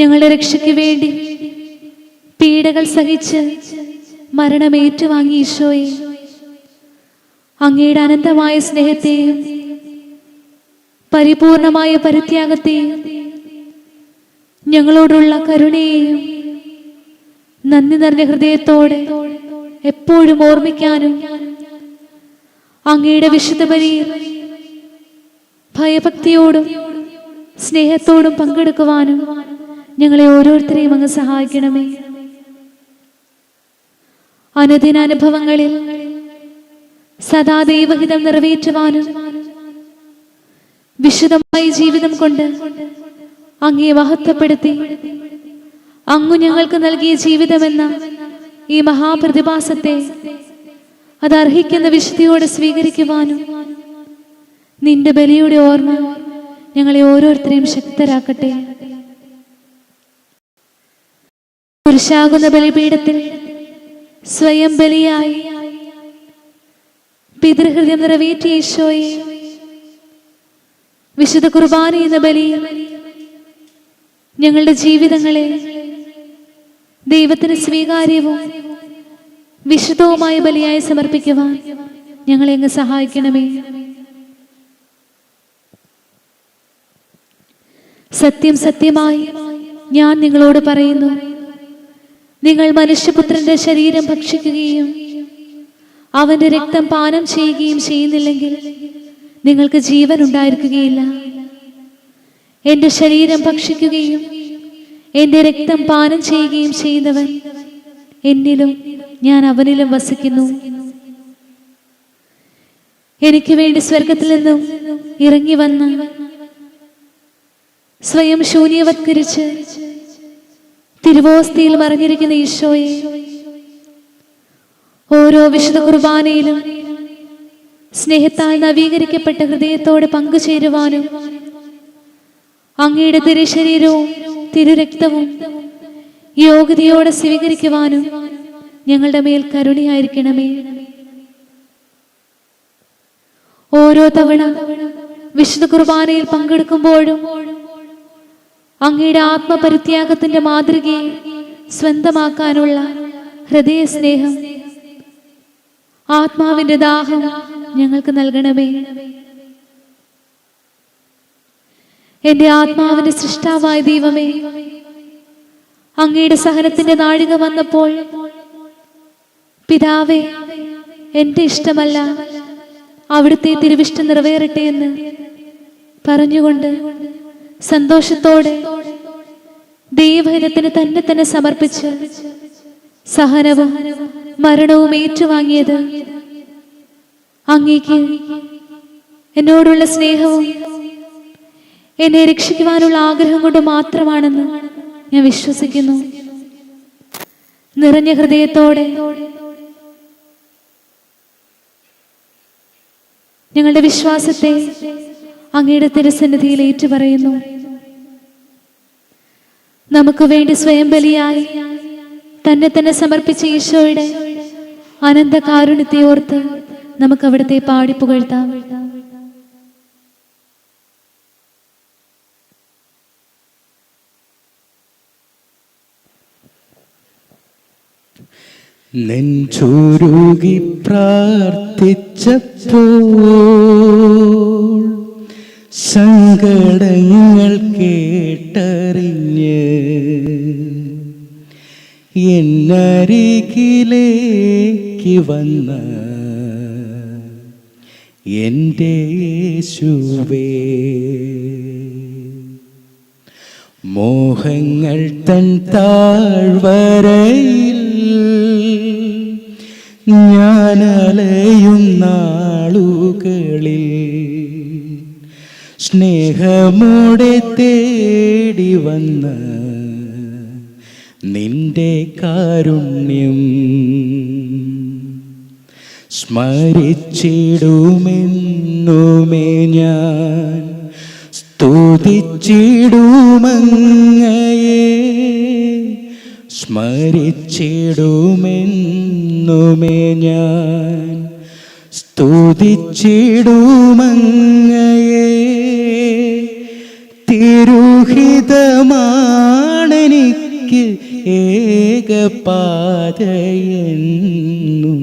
ഞങ്ങളുടെ രക്ഷയ്ക്ക് വേണ്ടി പീഡകൾ സഹിച്ച് മരണം ഏറ്റുവാങ്ങി ഈശോയെ. അങ്ങയുടെ അനന്തമായ സ്നേഹത്തെയും പരിപൂർണമായ പരിത്യാഗത്തെയും ഞങ്ങളോടുള്ള കരുണയെയും നന്ദി നിറഞ്ഞ ഹൃദയത്തോടെ എപ്പോഴും ഓർമ്മിക്കാനും അങ്ങയുടെ വിശുദ്ധ ബലിയിൽ ഭയഭക്തിയോടും സ്നേഹത്തോടും പങ്കെടുക്കുവാനും ഞങ്ങളെ ഓരോരുത്തരെയും അങ്ങ് സഹായിക്കണമേ. അനുദിന അനുഭവങ്ങളിൽ സദാ ദൈവഹിതം നിറവേറ്റുവാനും വിശുദ്ധമായ ജീവിതം കൊണ്ട് അങ്ങേ മഹത്വപ്പെടുത്തി അങ്ങു ഞങ്ങൾക്ക് നൽകിയ ജീവിതമെന്ന ഈ മഹാപ്രതിഭാസത്തെ അത് അർഹിക്കുന്ന വിശുദ്ധിയോടെ സ്വീകരിക്കുവാനും നിന്റെ ബലിയുടെ ഓർമ്മ ഞങ്ങളെ ഓരോരുത്തരെയും ശക്തരാക്കട്ടെ. പുരുഷാകുന്ന ബലിപീഠത്തിൽ സ്വയം ബലിയായി പിതൃഹൃദയം നിറവേറ്റിയ ഈശോയെ വിശുദ്ധ കുർബാന എന്ന ബലി ഞങ്ങളുടെ ജീവിതങ്ങളെ ദൈവത്തിന് സ്വീകാര്യവും വിശുദ്ധവുമായ ബലിയായി സമർപ്പിക്കുവാൻ ഞങ്ങളെ അങ്ങ് സഹായിക്കണമേ. സത്യം സത്യമായി ഞാൻ നിങ്ങളോട് പറയുന്നു. നിങ്ങൾ മനുഷ്യപുത്രന്റെ ശരീരം ഭക്ഷിക്കുകയും അവന്റെ രക്തം പാനം ചെയ്യുകയും ചെയ്യുന്നില്ലെങ്കിൽ നിങ്ങൾക്ക് ജീവൻ ഉണ്ടായിരിക്കുകയില്ല എന്റെ ശരീരം ഭക്ഷിക്കുകയും എന്റെ രക്തം പാനം ചെയ്യുകയും ചെയ്യുന്നവൻ എന്നിലും ഞാൻ അവനിലും വസിക്കുന്നു. എനിക്ക് വേണ്ടി സ്വർഗത്തിൽ നിന്നും ഇറങ്ങി വന്ന സ്വയം ശൂന്യവത്കരിച്ച് തിരുവോസ്തിയിൽ മറിഞ്ഞിരിക്കുന്ന ഈശോയെ ഓരോ വിശുദ്ധ കുർബാനയിലും സ്നേഹത്താൽ നവീകരിക്കപ്പെട്ട ഹൃദയത്തോടെ പങ്കുചേരുവാനും അങ്ങയുടെ തിരുശരീരവും തിരുരക്തവും യോഗ്യതയോടെ സ്വീകരിക്കുവാനും ഞങ്ങളുടെ മേൽ കരുണയായിരിക്കണമേ. ഓരോ തവണ വിശുദ്ധ കുർബാനയിൽ പങ്കെടുക്കുമ്പോഴും അങ്ങയുടെ ആത്മപരിത്യാഗത്തിന്റെ മാതൃകയെ സ്വന്തമാക്കാനുള്ള ഹൃദയ സ്നേഹം ആത്മാവിന്റെ ദാഹം ഞങ്ങൾക്ക് നൽകണമേ. എന്റെ ആത്മാവിന്റെ സൃഷ്ടാവായ ദൈവമേ അങ്ങയുടെ സഹനത്തിന്റെ നാഴിക വന്നപ്പോൾ പിതാവേ എന്റെ ഇഷ്ടമല്ല അവിടുത്തെ തിരുവിഷ്ടം നിറവേറട്ടെ എന്ന് പറഞ്ഞുകൊണ്ട് സന്തോഷത്തോടെ ദൈവഹിതത്തിന് തന്നെ തന്നെ സമർപ്പിച്ച് സഹനവും മരണവും ഏറ്റുവാങ്ങിയത് അങ്ങേക്ക് എന്നോടുള്ള സ്നേഹവും എന്നെ രക്ഷിക്കുവാനുള്ള ആഗ്രഹം കൊണ്ട് മാത്രമാണെന്ന് ഞാൻ വിശ്വസിക്കുന്നു. നിറഞ്ഞ ഹൃദയത്തോടെ ഞങ്ങളുടെ വിശ്വാസത്തെ അങ്ങയുടെ തിരുസന്നിധിയിൽ ഏറ്റുപറയുന്നു. നമുക്ക് വേണ്ടി സ്വയം ബലിയായി തന്നെ തന്നെ സമർപ്പിച്ച ഈശോയുടെ അനന്ത കാരുണ്യത്തെ ഓർത്ത് നമുക്ക് അവിടുത്തെ പാടി പുകഴ്ത്താം. നെഞ്ചുരുകി പ്രാർത്ഥിച്ചപ്പോൾ സങ്കടങ്ങൾ കേട്ടറിഞ്ഞ് എന്നരികിലേക്ക് വന്ന എന്റെ യേശുവേ മോഹങ്ങൾ തൻ താഴ്വരയിൽ ഞാനലയും സ്നേഹമോടെ തേടി വന്ന് നിന്റെ കാരുണ്യം സ്മരിച്ചിടുമെന്നുമേ ഞാൻ സ്തുതിച്ചിടുമങ്ങയെ സ്മരിച്ചിടുമെന്നുമേ ഞാൻ സ്തുതിച്ചിടുമങ്ങയെ. തിരുഹിതമാണെനിക്ക് ഏകപാതയെന്നും.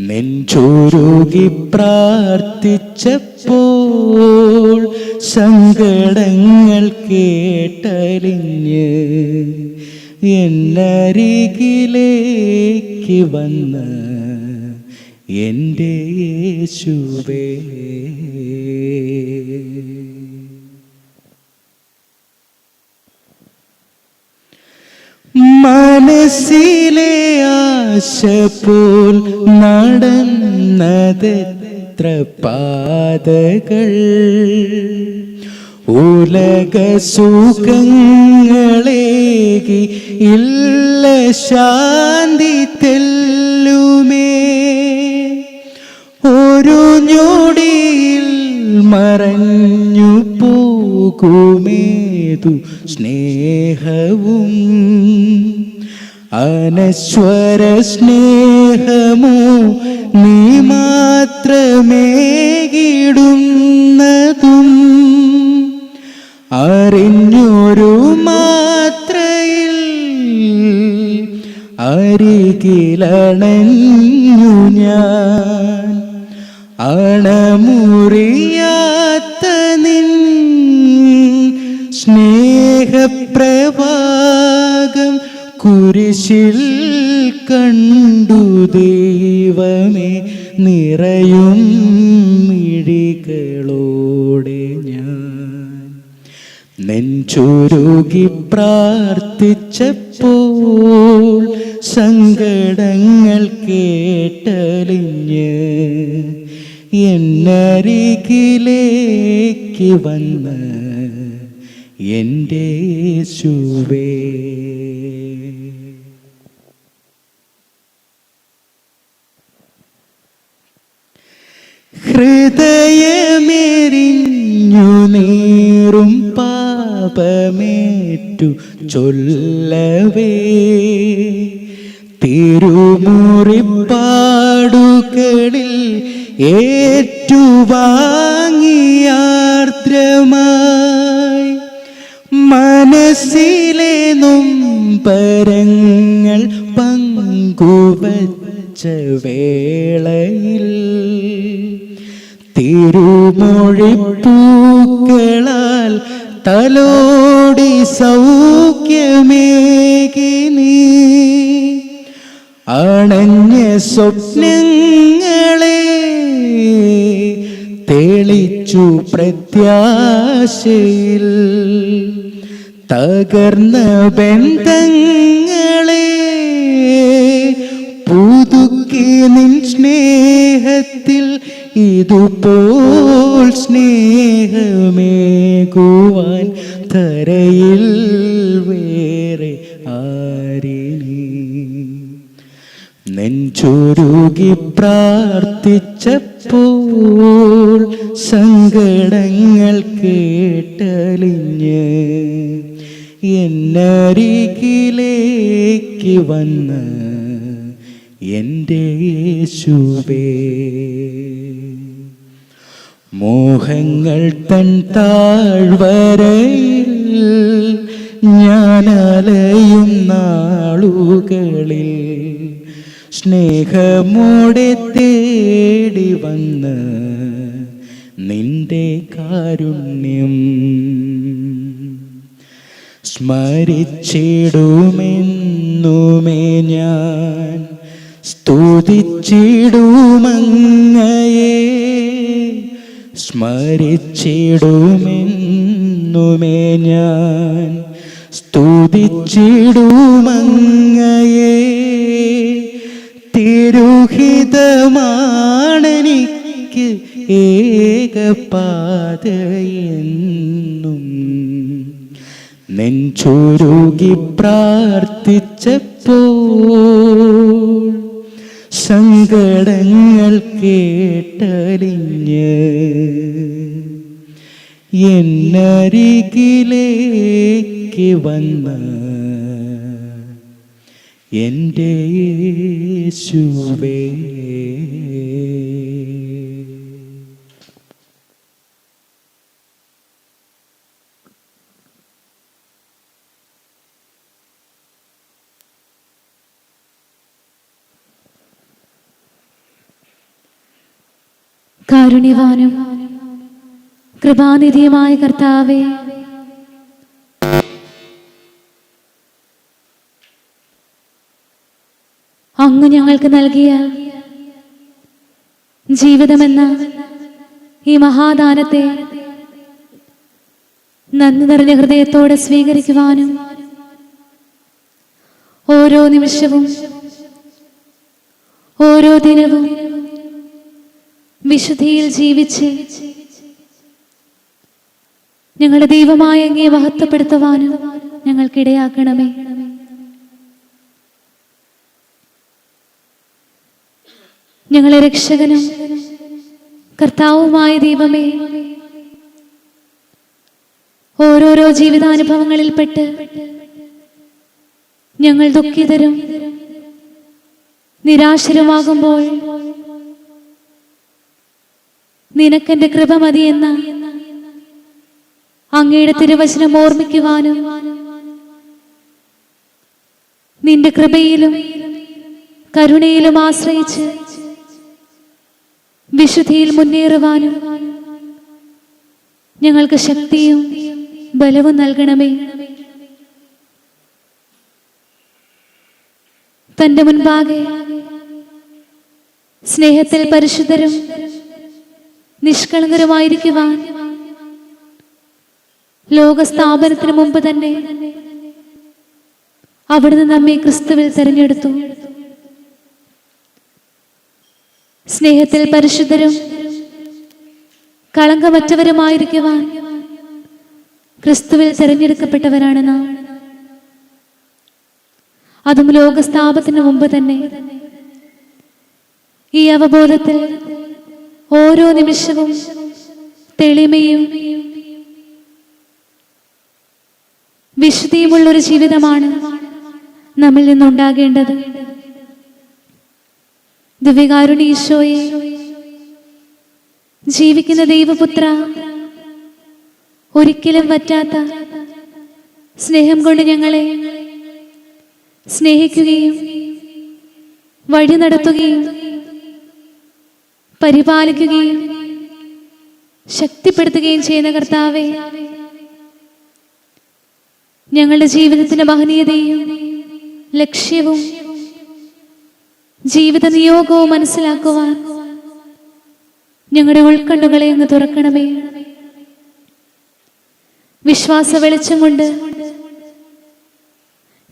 നെഞ്ചുരുകി പ്രാർത്ഥിച്ചപ്പോൾ സങ്കടങ്ങൾ കേട്ടലിഞ്ഞ് എന്നരികിലേക്ക് വന്ന എന്റെ യേശുവേ. മനസ്സിലെ ആശ പോൽ നടന്നതെത്ര പാതകൾ? ഉലക സുഖങ്ങളേകി ഇല്ല ശാന്തി തെല്ലുമേ ഒരു ഞൊടിയിൽ മറഞ്ഞു പോകുമേതു സ്നേഹവും. അനശ്വര സ്നേഹമോ നീ മാത്രമേകിടുന്നതും അറിഞ്ഞൊരു മാത്രയിൽ അരികിലണഞ്ഞു ഞാൻ. അണമുറിയാത്ത നിൻ സ്നേഹപ്രവാകം കുരിശിൽ കണ്ടു ദൈവമേ നിറയും മിഴികളോടെ ഞാൻ. നെഞ്ചുരുകി പ്രാർത്ഥിച്ചപ്പോൾ സങ്കടങ്ങൾ എന്നരികിലേക്ക് വന്ന് എന്റെ യേശുവേ. ഹൃദയമേരിഞ്ഞു നീറും പാപമേറ്റു ചൊല്ലവേ. തിരുമുറിപ്പാടുകളിൽ ഏറ്റുവാങ്ങിയാർദ്രമായി മനസ്സിലെ നൊമ്പരങ്ങൾ പങ്കുവച്ച വേളയിൽ തിരുമൊഴിപ്പൂക്കളാൽ തലോടി സൗഖ്യമേകിനി അണഞ്ഞ സ്വപ്നങ്ങളെ തെളിച്ചു പ്രത്യാശയിൽ തകർന്ന ബന്ധങ്ങളെ പുതുക്കി നിൻ സ്നേഹത്തിൽ ഇതുപോൽ സ്നേഹമേകുവാൻ തരയിൽ വേറെ ആരിനി. നെഞ്ചുരുകി പ്രാർത്ഥിച്ചപ്പോൾ സങ്കടങ്ങൾ കേട്ടലിഞ്ഞ് എന്നരികിലേക്ക് വന്ന് എന്റെ യേശുവേ. മോഹങ്ങൾ തൻ താഴ്വരയിൽ ഞാനലയും നാളുകളിൽ സ്നേഹമോടെ തേടി വന്ന് നിന്റെ കാരുണ്യം സ്മരിച്ചിടുമെന്നുമേ ഞാൻ സ്തുതിച്ചിടുമങ്ങയെ. സ്മരിച്ചിടുമെന്നുമേ ഞാൻ സ്തുതിച്ചിടുമങ്ങയെ. തിരുഹിതമാണെനിക്ക് ഏകപാതയെന്നും നെഞ്ചുരുകി പ്രാർത്ഥിച്ചപ്പോൾ സങ്കടങ്ങൾ കേട്ടലിഞ്ഞ് എന്നരികിലേക്ക് വന്ന എന്റെ യേശുവേ. കാരുണ്യവാനും കൃപാനിധിയുമായ കർത്താവേ. അങ്ങ് ഞങ്ങൾക്ക് നൽകിയ ജീവിതമെന്ന ഈ മഹാദാനത്തെ നന്ദി നിറഞ്ഞ ഹൃദയത്തോടെ സ്വീകരിക്കുവാനും ഓരോ നിമിഷവും ഓരോ ദിനവും വിശുദ്ധിയിൽ ജീവിച്ച് ഞങ്ങളുടെ ദൈവമായ അങ്ങേ മഹത്വപ്പെടുത്തുവാനും ഞങ്ങൾക്കിടയാക്കണമേ. ഞങ്ങളെ രക്ഷകനും കർത്താവുമായ ദൈവമേ ഓരോരോ ജീവിതാനുഭവങ്ങളിൽപ്പെട്ട് ഞങ്ങൾ ദുഃഖിതരും നിരാശരുമാകുമ്പോൾ നിനക്കെന്റെ കൃപ മതിയെന്ന അങ്ങയുടെ തിരുവചനം ഓർമ്മിക്കുവാനും നിന്റെ കൃപയിലും കരുണയിലും ആശ്രയിച്ച് വിശുദ്ധിയിൽ മുന്നേറുവാനും ഞങ്ങൾക്ക് ശക്തിയും ബലവും നൽകണമേ. തന്റെ മുൻപാകെ സ്നേഹത്തിൽ പരിശുദ്ധരും നിഷ്കളങ്കരുമായിരിക്കുവാൻ. ലോകസ്ഥാപനത്തിന് മുമ്പ് തന്നെ അവിടുന്ന് നമ്മെ ക്രിസ്തുവിൽ തെരഞ്ഞെടുത്തു. സ്നേഹത്തിൽ പരിശുദ്ധരും കളങ്കമറ്റവരുമായിരിക്കുവാൻ ക്രിസ്തുവിൽ തെരഞ്ഞെടുക്കപ്പെട്ടവരാണ് നാം. അതും ലോകസ്ഥാപത്തിന് മുമ്പ് തന്നെ. ഈ അവബോധത്തിൽ ഓരോ നിമിഷവും തെളിമയും വിശുദ്ധിയുമുള്ളൊരു ജീവിതമാണ് നമ്മിൽ നിന്നുണ്ടാകേണ്ടത്. ദിവ്യകാരുണീശോയെ ജീവിക്കുന്ന ദൈവപുത്ര ഒരിക്കലും പറ്റാത്ത സ്നേഹം കൊണ്ട് ഞങ്ങളെ സ്നേഹിക്കുകയും വഴി നടത്തുകയും പരിപാലിക്കുകയും ശക്തിപ്പെടുത്തുകയും ചെയ്യുന്ന കർത്താവെ ഞങ്ങളുടെ ജീവിതത്തിന്റെ മഹനീയതയും ലക്ഷ്യവും ജീവിത നിയോഗവും മനസ്സിലാക്കുവാൻ ഞങ്ങളുടെ ഉൾക്കണ്ണുകളെ അങ്ങ് തുറക്കണമേ. വിശ്വാസ വെളിച്ചം കൊണ്ട്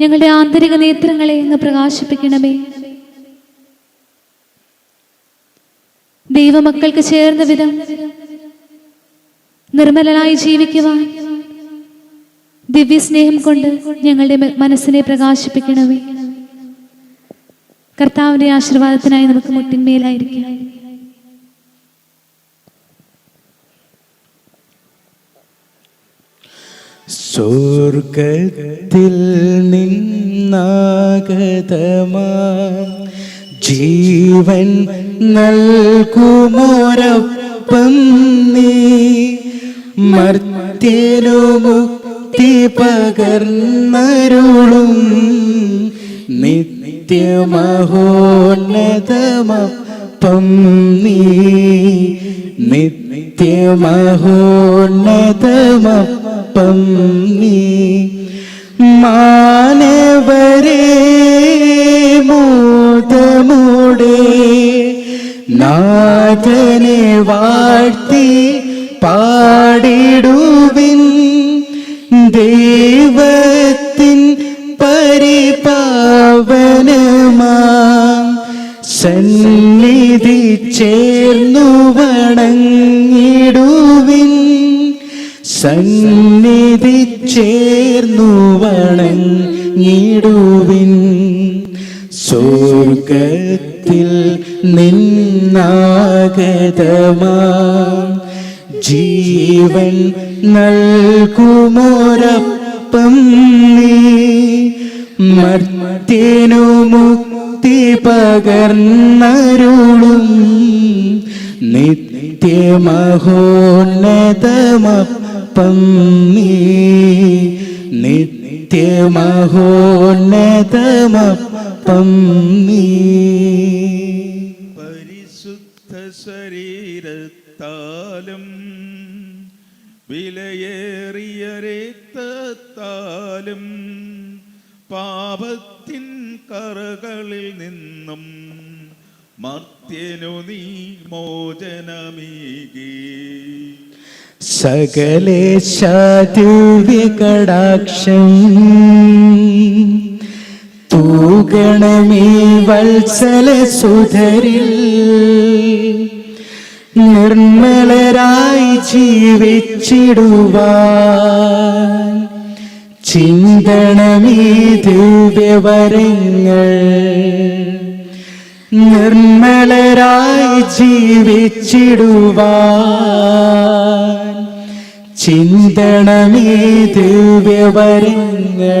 ഞങ്ങളുടെ ആന്തരിക നേത്രങ്ങളെ അങ്ങ് പ്രകാശിപ്പിക്കണമേ. ദൈവമക്കൾക്ക് ചേർന്ന വിധം നിർമ്മലനായി ജീവിക്കുവാൻ ദിവ്യസ്നേഹം കൊണ്ട് ഞങ്ങളുടെ മനസ്സിനെ പ്രകാശിപ്പിക്കണമേ. കർത്താവിന്റെ ആശീർവാദത്തിനായി നമുക്ക് മുട്ടിന്മേലായിരിക്കാം സ്വർഗത്തിൽ നിന്നാഗതമാം. ജീവൻ നൽകുമോരപ്പം നീ. മർത്യനു മുക്തി പകർന്നരുളും. നിത്യമഹോന്നതമപ്പം നീ. നിത്യമഹോന്നതമപ്പം നീ. മാനവരേ നാഥനെ വാഴ്ത്തി പാടിടുവിൻ ദൈവത്തിൻ പരിപാവനമാ. സന്നിധി ചേർന്നു വണങ്ങിടുവിൻ. സന്നിധി ചേർന്നു വണങ്ങിടുവിൻ. സ്വർഗത്തിൽ നിന്നാഗതമാ ജീവൻ നൽകുമോരപ്പം നീ. മർത്തിനു മുക്തി പകർന്നരുളും. നിത്യമഹോന്നതമപ്പം നീ. നിത്യമഹോന്നതമപ്പം നീ. പരിശുദ്ധ ശരീരത്താലും വിലയേറിയ രക്തത്താലും പാപത്തിൻ കറകളിൽ നിന്നും മർത്യനു നീ മോചനമീകി. സകലേശ ദിവ്യകടാക്ഷം തൂഗണമേ വത്സല സുധരിൽ നിർമ്മലരായി ജീവിച്ചിടുവാൻ. ചിന്തണമേ ദിവ്യവരങ്ങൾ. നിർമ്മലരായി ജീവിച്ചിടുവാൻ ചിന്തണമേ ദിവ്യവരങ്ങൾ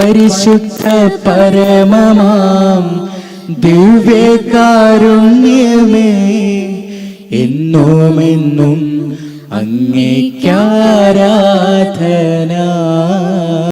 പരിശുദ്ധ പരമമാം ദിവ്യകാരുണ്യമേ. എന്നുമെന്നും അങ്ങേക്കാരാധന